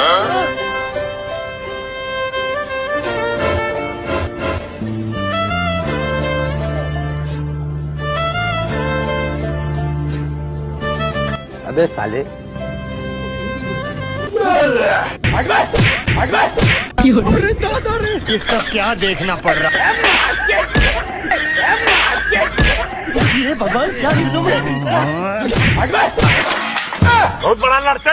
हाँ? अबे साले। हट इसका क्या देखना पड़ रहा? है ये भगवान, क्या बहुत बड़ा लड़ते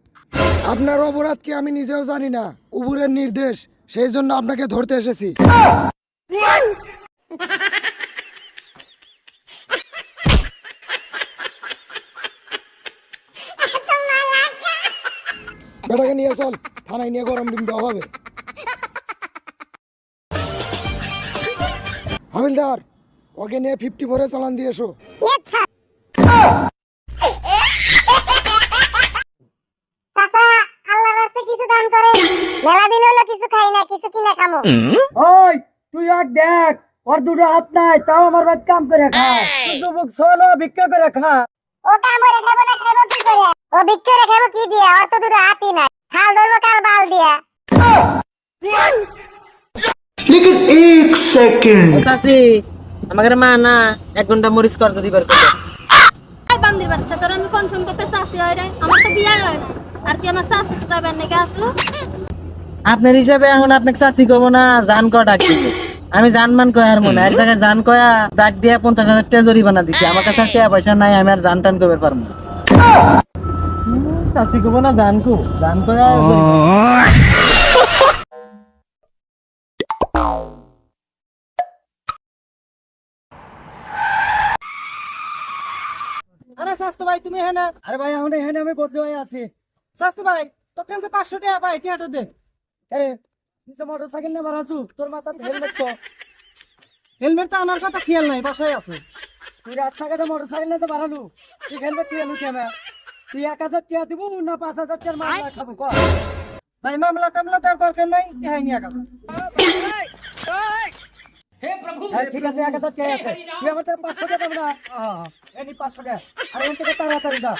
আপনার অপরাধ কি আমি নিজেও জানি না? উপরের নির্দেশ, সেই জন্য আপনাকে ধরতে এসেছি। বেটাকে নিয়ে চল, থানায় নিয়ে গরম ডিম দেওয়া হবে। হাবিলদার, ওকে নিয়ে ফিফটি ফোরে চালান দিয়ে এসো। মেলা দিন হলো কিছু খাই না কিছু কিনে খামো। ওই তুই এক দেখ ওর দুটো হাত নাই তাও আমার বাদ কাম করে খা। যুবক ছোলো ভিক্ষা করে খা। ও কামড়ে খাব না খাব কি করে? ও বিক্রি খাব কি দিয়ে? ওর তো দুটো হাতই নাই। খাল ধরবো কার বাল দিয়া? চাচি আমাকে মা না এক ঘণ্টা মরিচ কর যদি বের করে বান্দির বাচ্চা তোর আমি কোন সম্পর্কে চাষি হয় রে? আমার তো বিয়ে হয় না। আর তুই আমার চাষি সুদাবেন নাকি আসু আপনার হিসাবে এখন আপনাকে চাচি কব না, জান ক ডাক দিব। আমি জানমান আর মনে এক জায়গায় জান কয়া ডাক দিয়া পঞ্চাশ হাজার টাকা জরিমানা দিছি। আমার কাছে টাকা পয়সা নাই, আমি আর জান টান করবে পারব চাচি কব না, জান জান কয়া আরে স্বাস্থ্য ভাই, তুমি হ্যাঁ আরে ভাই, এখন এখানে আমি বদলে হয়ে আছি। স্বাস্থ্য ভাই, তোর কাছে পাঁচশো টাকা পাই টিয়াটো দে আরে তো মোটর সাইকেল নিয়ে বাড়াছু তোর মাথার হেলমেট তো। হেলমেট তো আনার কথা খেয়াল নাই বাসায় আছে। তুই রাস্তাঘাটে মোটর সাইকেল নিয়ে তো বাড়ালু তুই হেলমেট তুই এলু কেন? তুই এক হাজার টাকা দিব না পাঁচ হাজার টাকার মামলা খাব কর ভাই মামলা টামলা তার দরকার নাই ইহাই নিয়ে খাব হ্যাঁ, ঠিক আছে এক হাজার টাকা আছে। তুই আমার তো পাঁচশো টাকা দেবো না হ্যাঁ, হ্যাঁ, এই নি পাঁচশো টাকা। আর এখান থেকে তাড়াতাড়ি দা